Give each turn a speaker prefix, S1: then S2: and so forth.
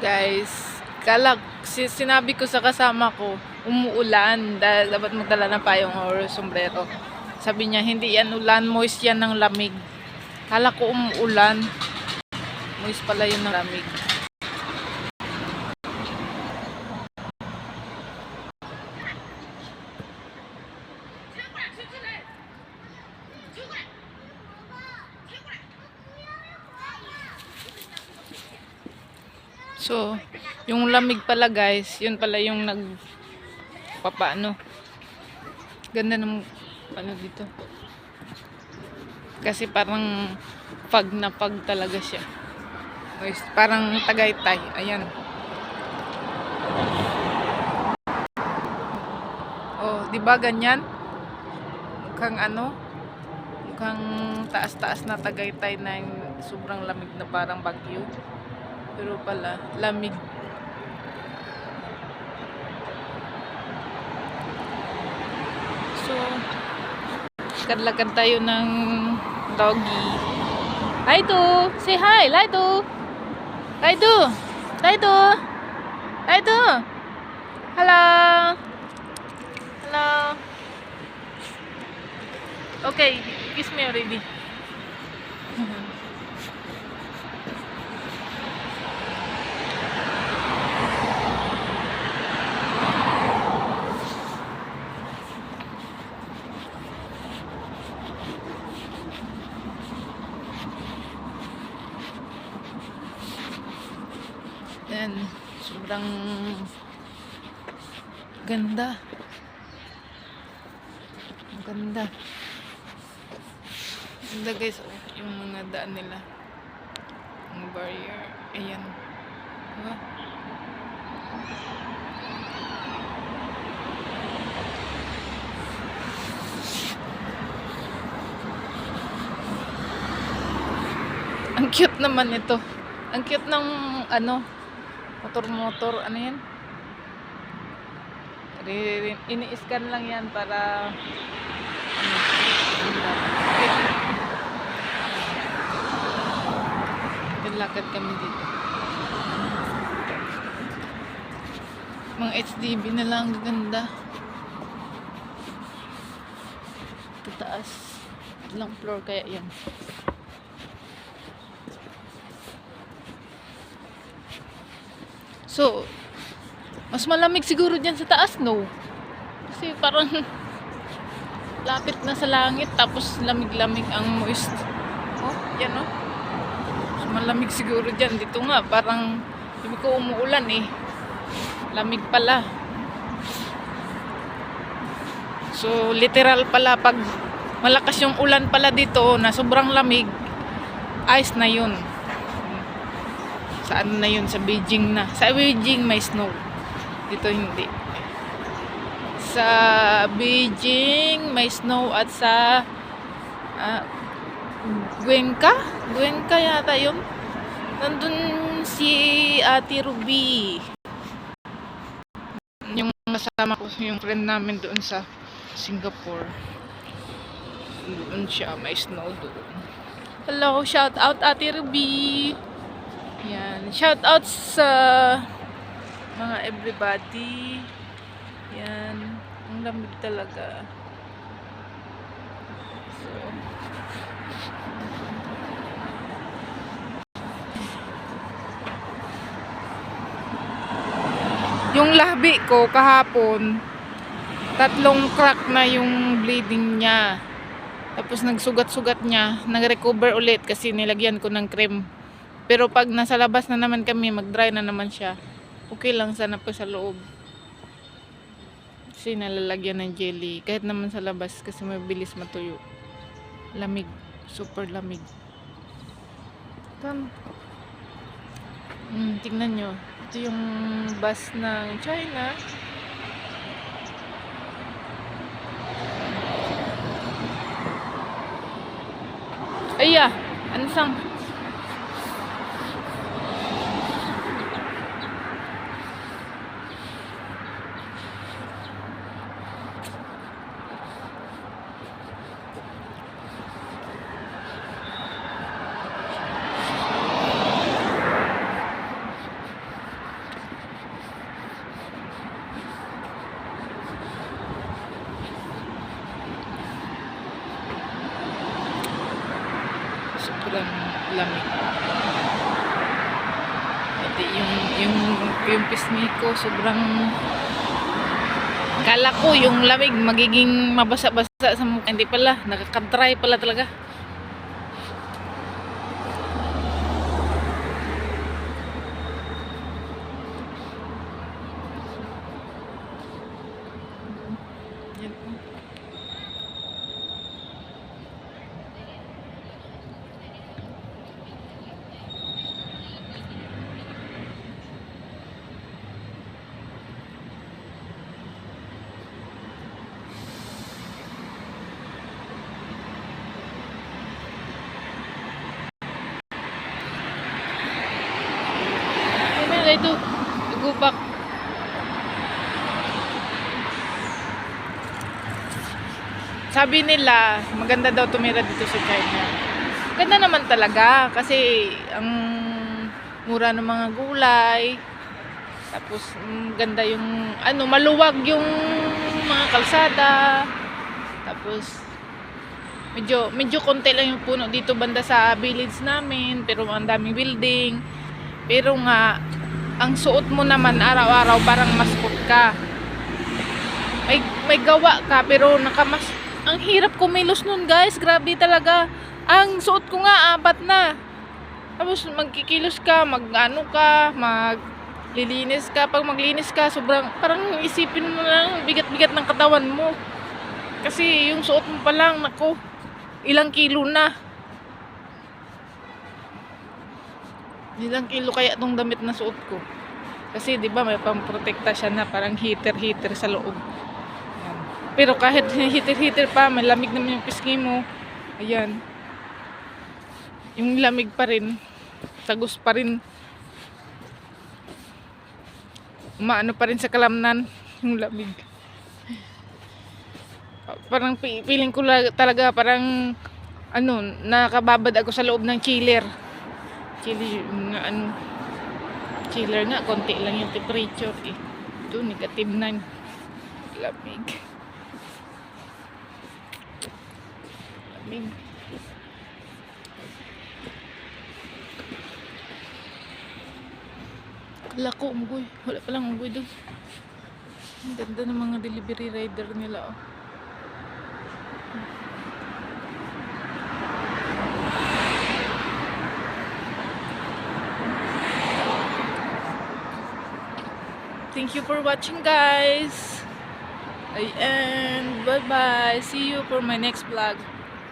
S1: Guys, kala, si, sinabi ko sa kasama ko, umuulan dahil dapat magdala ng payong or sombrero. Sabi niya, hindi yan ulan, moist yan ng lamig. Kala ko umuulan. Moist pala yun ng lamig. So, yung lamig pala guys, yun pala yung nag papaano. Ganda ng ano dito. Kasi parang pag na pag talaga siya. Moist, parang tagaytay. Ayan. Oh, 'di ba ganyan? Mukhang ano? Mukhang taas-taas na tagaytay na yung sobrang lamig na parang bagyo. Pero pala, lamig. So, lakad-lakad tayo ng doggy. Hi to! Say hi! Lido! Lido! Lido! Lido! Hello! Hello! Okay, kiss me already. Yan. Sobrang ganda. Ang ganda. Ganda guys, oh, yung mga daan nila. Ang barrier. Ayan. Diba? Ang cute naman ito. Ang cute ng ano, motor-motor, ano yan? Ini-scan lang yan para ano, Lakad kami dito. Mga HDB na lang, ang ganda. Tataas. Ilang floor kaya yan? So, mas malamig siguro dyan sa taas, no? Kasi parang lapit na sa langit tapos lamig-lamig ang moist. Oh, yan oh. Mas malamig siguro dyan. Dito nga, parang hindi ko umuulan eh. Lamig pala. So, literal pala pag malakas yung ulan pala dito na sobrang lamig, ice na yun. Sa ano na yun? Sa Beijing na. Sa Beijing may snow. Dito hindi. Sa Beijing may snow at sa ah, Cuenca? Cuenca yata yun. Nandun si Ate Ruby. Yung kasama ko, yung friend namin doon sa Singapore. Doon siya, may snow doon. Hello, shout out Ate Ruby. Yan. Shout out sa mga everybody. Yan. Ang lamig talaga. So, yung labi ko kahapon, tatlong crack na yung bleeding niya. Tapos nagsugat-sugat niya, nag-recover ulit kasi nilagyan ko ng cream. Pero pag nasa labas na naman kami, mag-dry na naman siya. Okay lang sana po sa loob. Kasi nalalagyan ng jelly. Kahit naman sa labas kasi mabilis matuyo. Lamig. Super lamig. Come. Hmm, tingnan nyo. Ito yung bus ng China. Aya, ano sang? sobrang lamig. Pati yung, yung, yung pisngi ko, sobrang Kala ko yung lamig magiging mabasa-basa sa mukha. Hindi pala, nakakadry pala talaga. Yan po. Ay, meron ito. Gupak. Sabi nila, maganda daw tumira dito sa China. Ganda naman talaga kasi ang mura ng mga gulay. Tapos ganda yung ano, maluwag yung mga kalsada. Tapos medyo medyo konti lang yung puno dito banda sa village namin, pero ang daming building. Pero nga ang suot mo naman araw-araw parang maskot ka. May may gawa ka pero nakamas ang hirap kumilos nun guys, grabe talaga. Ang suot ko nga apat na. Tapos magkikilos ka, mag-ano ka, mag lilinis ka. Pag maglinis ka, sobrang parang isipin mo lang bigat-bigat ng katawan mo. Kasi yung suot mo pa lang, nako, ilang kilo na. Ilang kilo kaya tong damit na suot ko. Kasi 'di ba may pamprotekta siya na parang heater-heater sa loob. Pero kahit heater-heater pa, may lamig naman yung pisngi mo. Ayan. Yung lamig pa rin. Tagos pa rin. Umaano pa rin sa kalamnan yung lamig. Parang pi- feeling ko la- talaga parang ano, nakababad ako sa loob ng chiller. Chiller, ano, chiller nga, konti lang yung temperature eh. Ito, negative 9. Lamig. Lamig. Kala ko, umugoy. Wala palang umugoy doon. Ang ganda ng mga delivery rider nila, oh. Thank you for watching, guys. And bye-bye. See you for my next vlog.